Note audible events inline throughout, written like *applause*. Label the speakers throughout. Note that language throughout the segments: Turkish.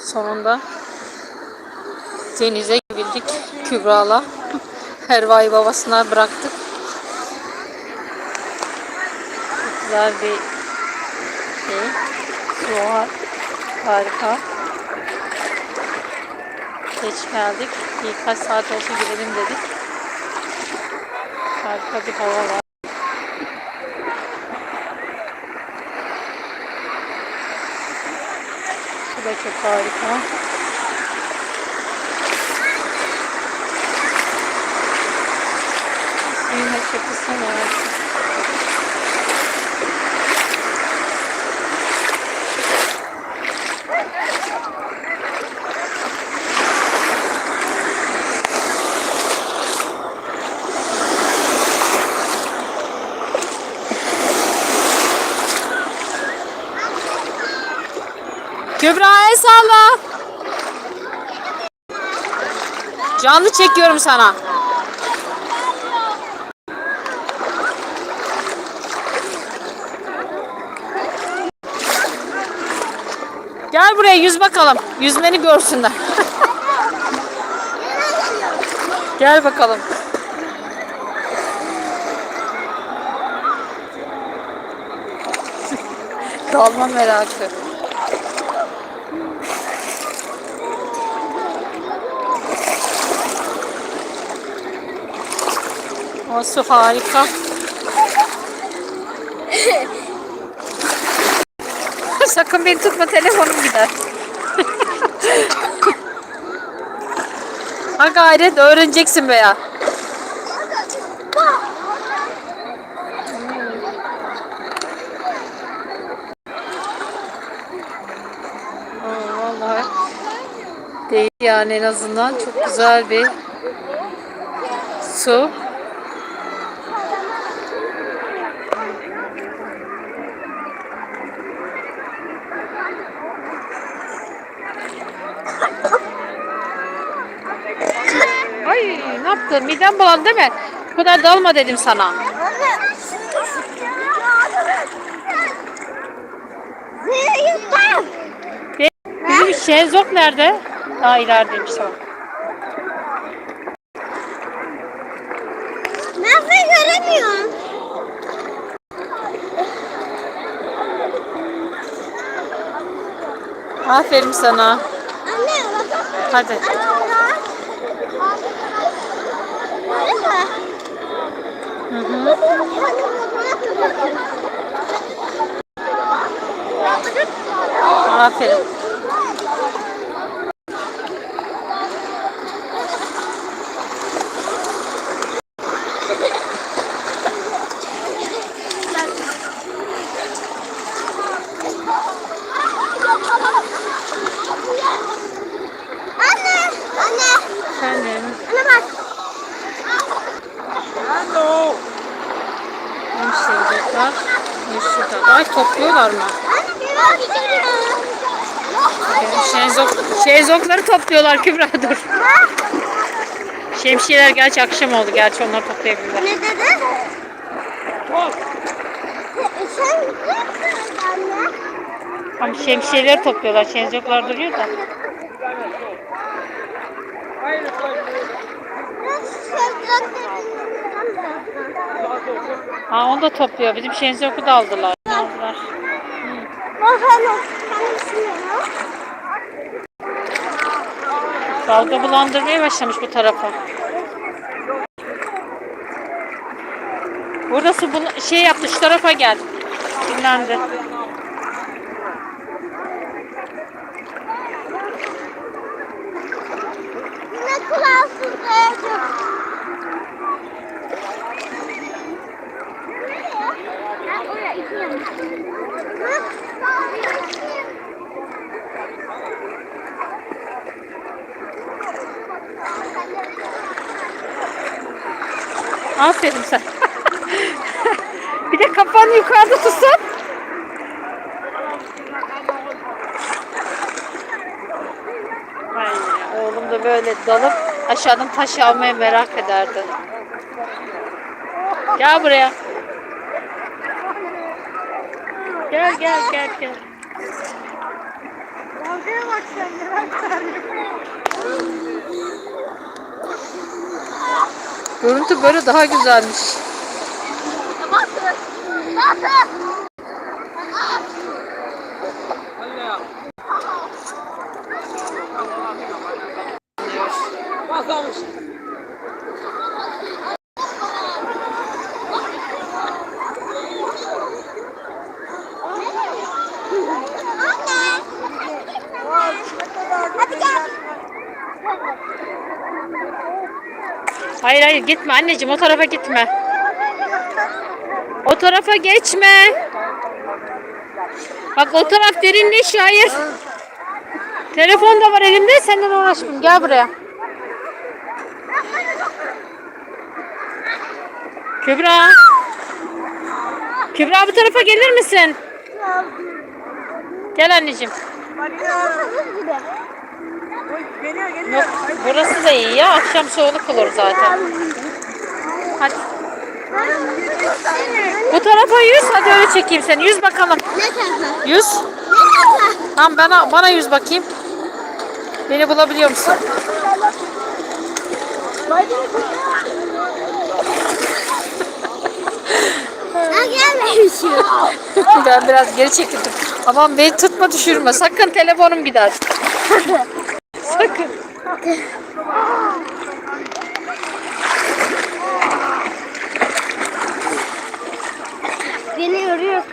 Speaker 1: Sonunda denize girdik Kübra'la. *laughs* Herva'yı babasına bıraktık. Güzel bir şey. Var. Harika. Geç geldik. Birkaç saat olsa girelim dedik. Harika bir hava var. Çok harika. Suyun. Salla. Canlı çekiyorum sana. Gel buraya yüz bakalım. Yüzmeni görsünler. *laughs* Gel bakalım. *laughs* Dalma merakı. Su harika. *laughs* Sakın beni tutma telefonum gider. ha gayret öğreneceksin be ya. Değil yani en azından çok güzel bir su. Ay Midem bulandı değil mi? Bu kadar dalma dedim sana. Bizim şezlong nerede? Daha ilerideymiş o.
Speaker 2: Ben göremiyorum.
Speaker 1: Aferin sana.
Speaker 2: Anne.
Speaker 1: Hadi.
Speaker 2: Anne?
Speaker 1: Hı hı. Aferin.
Speaker 2: Anne. Anne.
Speaker 1: Efendim.
Speaker 2: Anne bak.
Speaker 1: Ne sevecekler? Ne şurada. Ay topluyorlar mı?
Speaker 2: Anne bir bak gidiyor.
Speaker 1: Şezlong, şezlongları topluyorlar Kübra dur. Şemsiyeler gerçi akşam oldu. Gerçi onlar toplayabilirler.
Speaker 2: Ne dedi? Sen ne anne?
Speaker 1: Ama şemsiyeleri topluyorlar. Şezlonglar duruyor da. Ha onu da topluyor. Bizim şezlongu da aldılar. Aldılar? Dalga bulandırmaya başlamış bu tarafa. Burada su bunu şey yaptı şu tarafa gel. Dinlendi. Aferin sen. *laughs* bir de kafanı yukarıda tutsan. Ay, oğlum da böyle dalıp aşağıdan taş almaya merak ederdi. Gel buraya. Gel gel gel gel. Dalgaya bak sen merak Görüntü böyle daha güzelmiş. Gitme anneciğim o tarafa gitme. O tarafa geçme. Bak o taraf derinleşiyor hayır. Telefon da var elimde senden uğraşmayayım gel buraya. Kübra. Kübra bu tarafa gelir misin? Gel anneciğim.
Speaker 3: Geliyor geliyor.
Speaker 1: Burası da iyi ya akşam soğuk olur zaten. Hadi. Bu tarafa yüz hadi öyle çekeyim seni. Yüz bakalım. Yüz. Tamam bana, bana yüz bakayım. Beni bulabiliyor musun? Ben biraz geri çekildim. Aman beni tutma düşürme. Sakın telefonum gider. *laughs* Sakın.
Speaker 2: Beni yoruyorsun.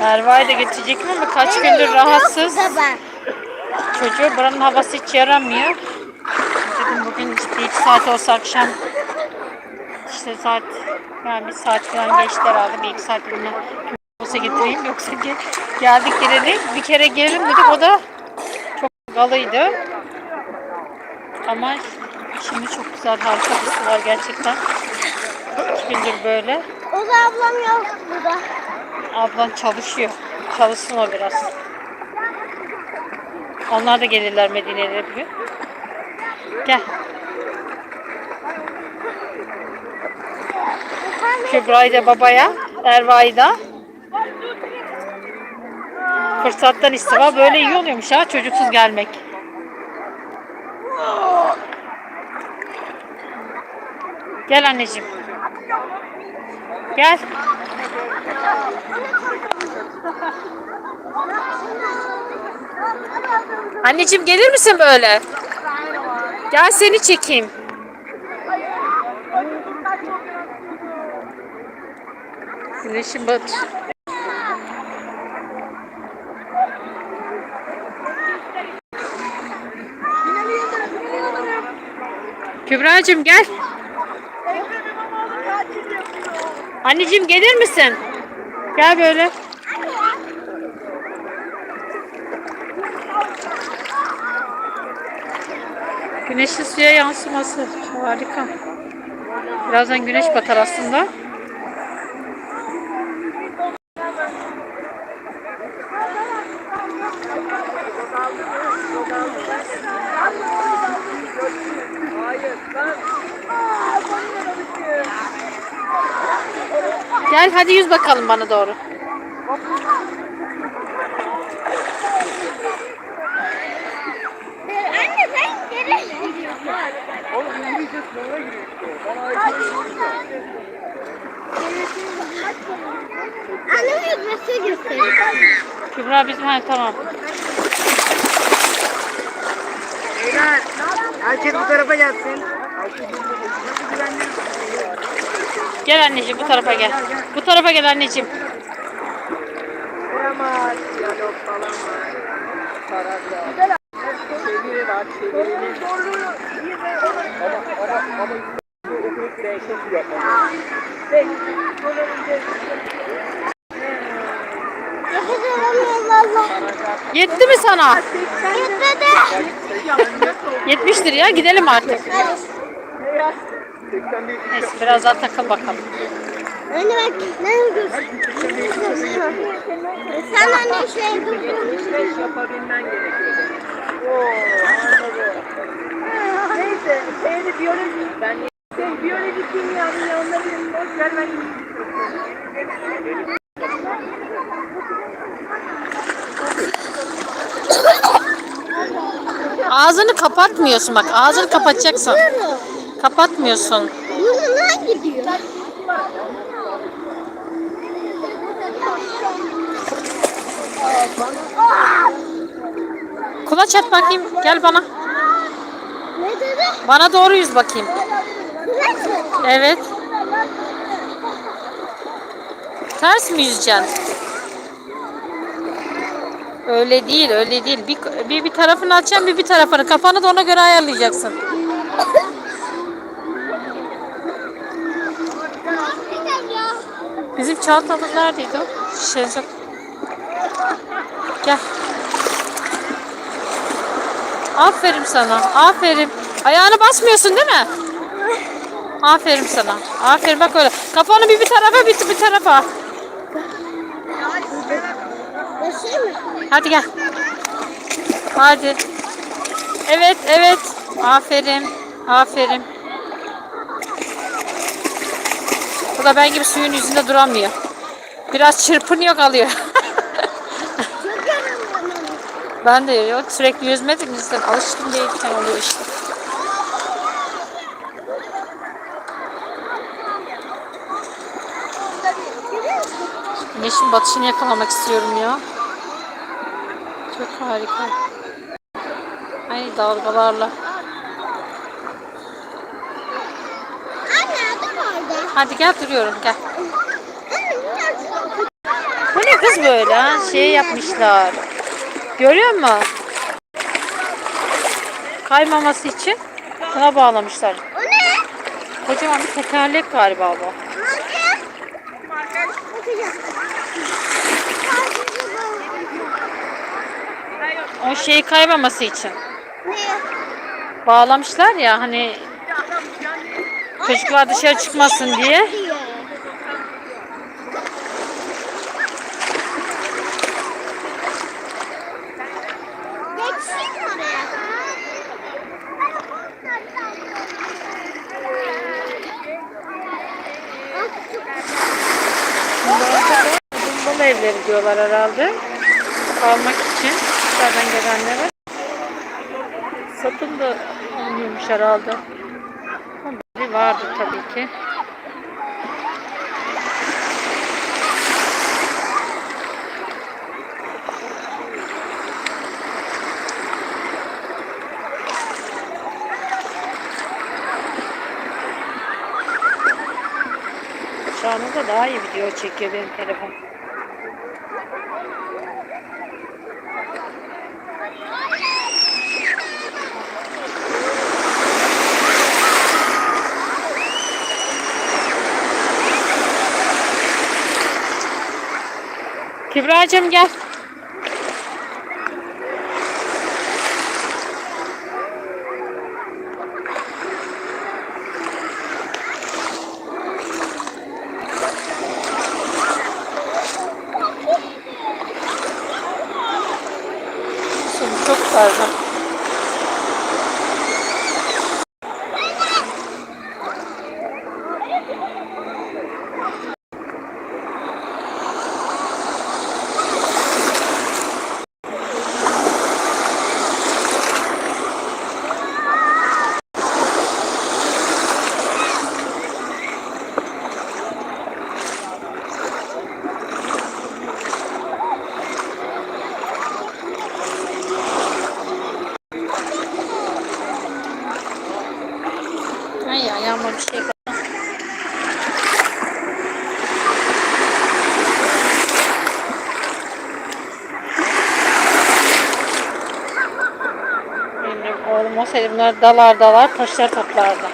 Speaker 1: Erva'yı da getirecektim ama kaç gündür rahatsız. Çocuğu buranın havası hiç yaramıyor. Dedim bugün işte iki saat olsa akşam işte saat yani bir saat falan geçti herhalde. Bir iki saat bunu olsa getireyim. Yoksa ge- geldik geleli bir kere gelelim dedik o da çok galıydı. Ama şimdi çok güzel harika bir su var gerçekten. İki gündür böyle.
Speaker 2: O da ablam yok burada.
Speaker 1: Ablan çalışıyor. Çalışsın o biraz. Onlar da gelirler Medine'ye bugün. Gel. Kübra'yı da babaya, Erva'yı da. Fırsattan istiva böyle iyi oluyormuş ha çocuksuz gelmek. Gel anneciğim. Gel. Anneciğim gelir misin böyle? Gel seni çekeyim. Güneşin batış. Kübra'cığım gel. Anneciğim gelir misin? Gel böyle. Güneşin suya yansıması harika. Birazdan güneş batar aslında. Gel hadi yüz bakalım bana doğru.
Speaker 2: Anne sen geri gidiyorsun.
Speaker 3: Oğlum İngilizce sınavına giriyor işte. Bana
Speaker 2: Annem yüzmesi gösteriyor.
Speaker 1: Kübra bizim ha tamam.
Speaker 3: Beyler. Herkes bu tarafa gelsin. Herkes Nasıl güvenli?
Speaker 1: Gel anneciğim bu tarafa gel. Bu tarafa gel anneciğim.
Speaker 3: Diyalog falan var. Çeviri var. Ama, okuyup değişik
Speaker 2: Allah.
Speaker 1: Yetti mi sana?
Speaker 2: Gitmedi.
Speaker 1: 70'tir ya gidelim artık. Neyse biraz daha takıl bakalım.
Speaker 2: Anne bak ne yapıyorsun? Sen anne şey
Speaker 3: beş yapabilmen gerekiyor. Oo. Neyse, şeyde biyoloji. Ben Şey, biyolojik kimya, ya onları boş ver ben
Speaker 1: Ağzını kapatmıyorsun bak. Ağzını kapatacaksın. Kapatmıyorsun.
Speaker 2: Burnuna gidiyor.
Speaker 1: Kulaç at bakayım. Gel bana.
Speaker 2: Ne dedi?
Speaker 1: Bana doğru yüz bakayım.
Speaker 2: Kulaç mı?
Speaker 1: Evet. Ters mi yüzeceksin? Öyle değil, öyle değil. Bir, bir, bir tarafını açacaksın, bir bir tarafını. Kafanı da ona göre ayarlayacaksın.
Speaker 2: Güzel ya.
Speaker 1: Bizim çantalı neredeydi o? Şezlong. Gel. Aferin sana. Aferin. Ayağını basmıyorsun değil mi? Aferin sana. Aferin bak öyle. Kafanı bir bir tarafa bir bir tarafa. Hadi gel. Hadi. Evet, evet. Aferin. Aferin. Bu da ben gibi suyun yüzünde duramıyor. Biraz çırpınıyor kalıyor. *laughs* Ben de yok sürekli yüzmedim yüzden alıştım değilken oluyor işte. Güneşin batışını yakalamak istiyorum ya. Çok harika. Ay dalgalarla.
Speaker 2: Anne adam orada.
Speaker 1: Hadi gel duruyorum gel. Bu ne kız böyle ha? Şey yapmışlar. Görüyor musun? Kaymaması için buna bağlamışlar.
Speaker 2: O ne?
Speaker 1: Kocaman bir tekerlek galiba bu. O şeyi kaymaması için.
Speaker 2: Ne?
Speaker 1: Bağlamışlar ya hani çocuklar dışarı çıkmasın diye. Bundalı evleri diyorlar herhalde. Kalmak için dışarıdan gelenlere. Satın da olmuyormuş herhalde. Ama bir vardı tabii ki. Şu anda daha iyi video çekiyor benim telefon. Kübra'cığım gel. Çok fazla. Ayağıma bir şey kaldı. Benim oğlum olsaydı bunlar dalar dalar taşlar toplardı.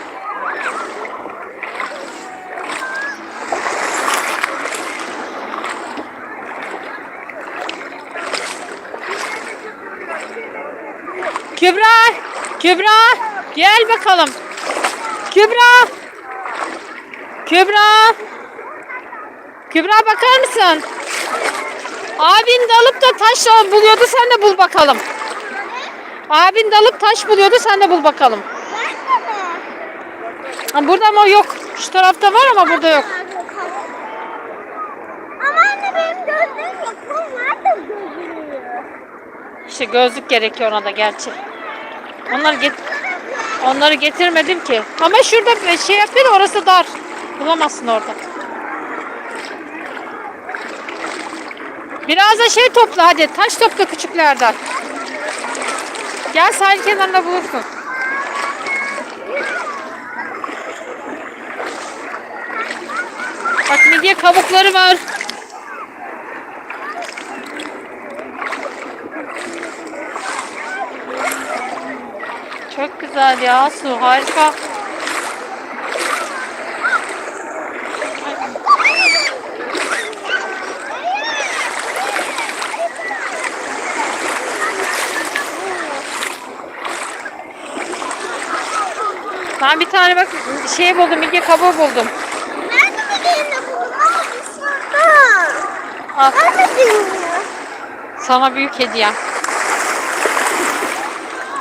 Speaker 1: Kübra! Kübra! Gel bakalım. Kübra! Kübra! Kübra bakar mısın? Abin dalıp da taş buluyordu sen de bul bakalım. Abin dalıp taş buluyordu sen de bul bakalım. Burada ama yok. Şu tarafta var ama burada yok.
Speaker 2: Ama anne benim gözlüğüm yok. Onlar da gözlüğü.
Speaker 1: İşte gözlük gerekiyor ona da gerçi. Onları get Onları getirmedim ki. Ama şurada şey yapıyor orası dar. Bulamazsın orada. Biraz da şey topla hadi. Taş topla küçüklerden. Gel sahil kenarında bulursun. Bak midye kabukları var. Çok güzel ya su harika. Ben bir tane bak şey buldum, midye kabuğu buldum.
Speaker 2: Nerede bir yerinde buldum? Aa.
Speaker 1: Al,
Speaker 2: Nerede
Speaker 1: sana büyük hediyem.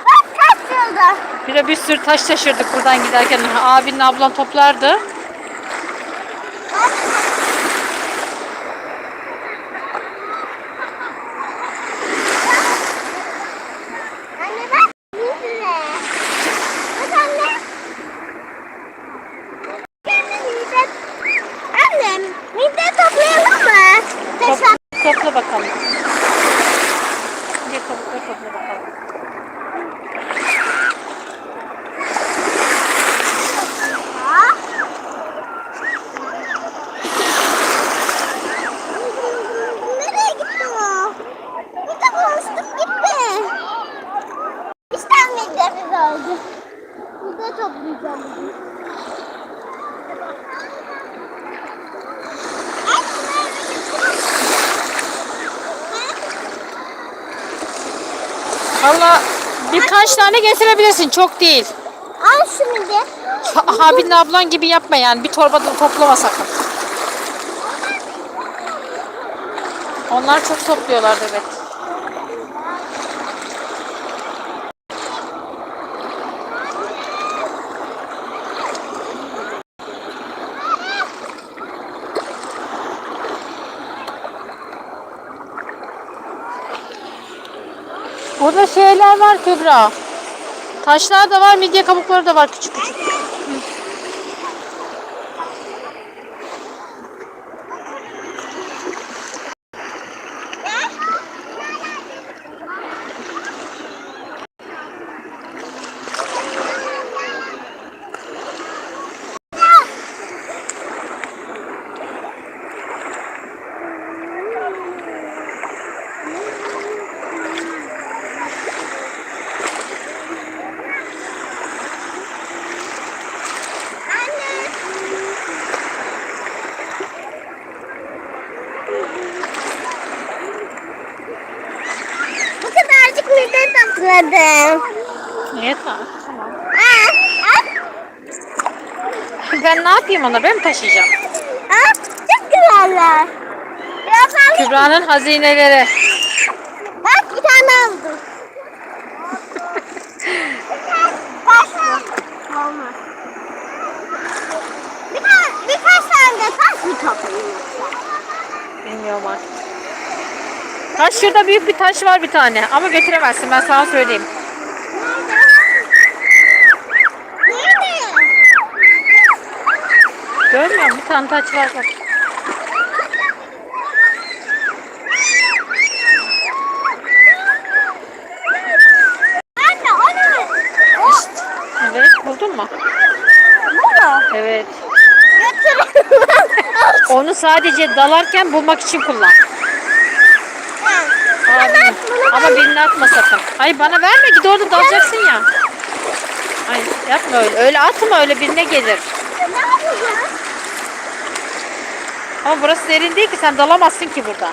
Speaker 2: Bak kaç yılda.
Speaker 1: Bir de bir sürü taş taşırdık buradan giderken. Abinin ablan toplardı.
Speaker 2: Anne bak. Midye. Bak anne. Anne midye. Annem midye toplayalım mı?
Speaker 1: Top,
Speaker 2: Teşekkür
Speaker 1: topla bakalım. Midye kabukları topla bakalım.
Speaker 2: Nereye gitti o? Bir de boşluk gitti. İşte midyemiz oldu. Midye toplayacağım bugün. Ay, bunlar
Speaker 1: Valla birkaç tane getirebilirsin. Çok değil.
Speaker 2: Al şu midye.
Speaker 1: Ha- Abinin ablan gibi yapma yani. Bir torbada toplama sakın. Onlar çok topluyorlardı evet. Burada şeyler var Kübra. Taşlar da var, midye kabukları da var küçük küçük.
Speaker 2: Bu kadarcık topladım.
Speaker 1: Evet tamam.
Speaker 2: Aa.
Speaker 1: Ben ne yapayım ona? Ben mi taşıyacağım?
Speaker 2: Aa, çok güzeller.
Speaker 1: Kübra'nın hazineleri.
Speaker 2: Bak bir tane aldım. Olmaz. Bir tane, birkaç tane de taş mı yoksa?
Speaker 1: Bilmiyorum artık. Ha şurada büyük bir taş var bir tane ama götüremezsin ben sana söyleyeyim. Görmüyor musun? Bir tane taş var bak. Evet buldun mu? Evet. Onu sadece dalarken bulmak için kullan.
Speaker 2: Bunu
Speaker 1: ama birini atma sakın. Hayır bana verme git orada dalacaksın ya. Hayır yapma öyle. Öyle atma öyle birine gelir.
Speaker 2: ne yapacağız?
Speaker 1: Ama burası derin değil ki sen dalamazsın ki burada.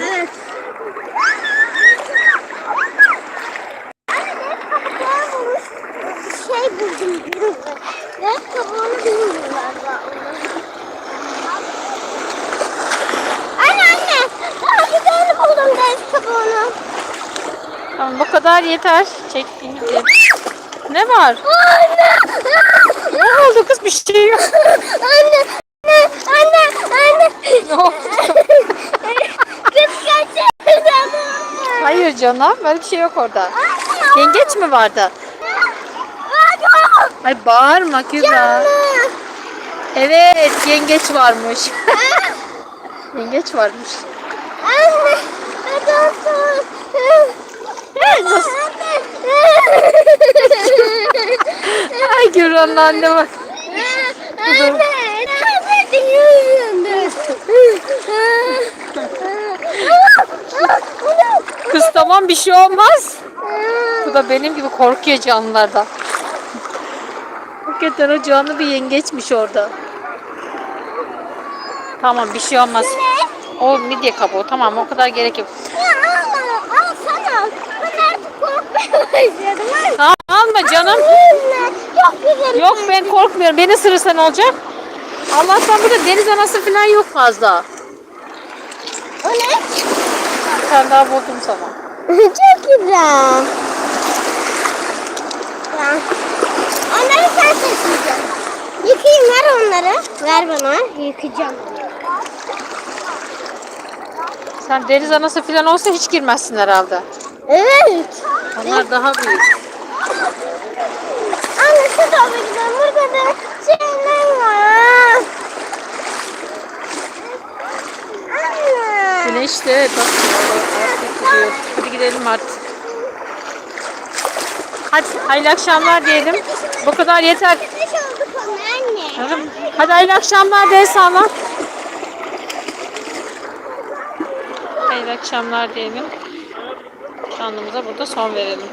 Speaker 2: Evet. Anne dört kabuklar bulmuş. Şey buldum. Dört kabuğunu bilmiyorum galiba. Anne anne. Daha bir dört kabuğunu.
Speaker 1: Tamam bu kadar yeter. Çektiğimiz. Ne var?
Speaker 2: Anne.
Speaker 1: Ne oldu kız bir şey yok.
Speaker 2: Anne. Anne. Anne. Anne.
Speaker 1: Ne oldu?
Speaker 2: Kız kaçırdım.
Speaker 1: Hayır canım böyle bir şey yok orada. Yengeç mi vardı? Ay bağırma Kübra. Evet yengeç varmış. *laughs* yengeç varmış.
Speaker 2: Anne.
Speaker 1: Ay Kübra'nın anne bak.
Speaker 2: Anne. Anne dinliyorum.
Speaker 1: Kız tamam bir şey olmaz. Bu da benim gibi korkuyor canlılardan. Hakikaten o canlı bir yengeçmiş orada. Tamam bir şey olmaz. O midye kabuğu tamam o kadar gerek yok.
Speaker 2: Ya alma, al sana. Ben artık korkmaya başladım.
Speaker 1: Tamam alma canım. Yok ben korkmuyorum. Beni ısırırsa ne olacak? Allah'tan burada deniz anası falan yok fazla.
Speaker 2: O ne?
Speaker 1: Bir tane daha buldum sana. *laughs*
Speaker 2: Çok güzel. Ya. Onları sen seçeceksin. Yıkayayım ver onları. Ver bana. Yıkayacağım.
Speaker 1: Sen deniz anası falan olsa hiç girmezsin herhalde.
Speaker 2: Evet.
Speaker 1: Onlar daha büyük.
Speaker 2: Anne şu da güzel. Burada da şeyler var. Anne.
Speaker 1: Güneş de bak gidiyor. Hadi gidelim artık. Hadi hayırlı akşamlar diyelim. Bu kadar yeter. Hadi hayırlı akşamlar de sana. Hayırlı akşamlar diyelim. Canlımıza burada son verelim.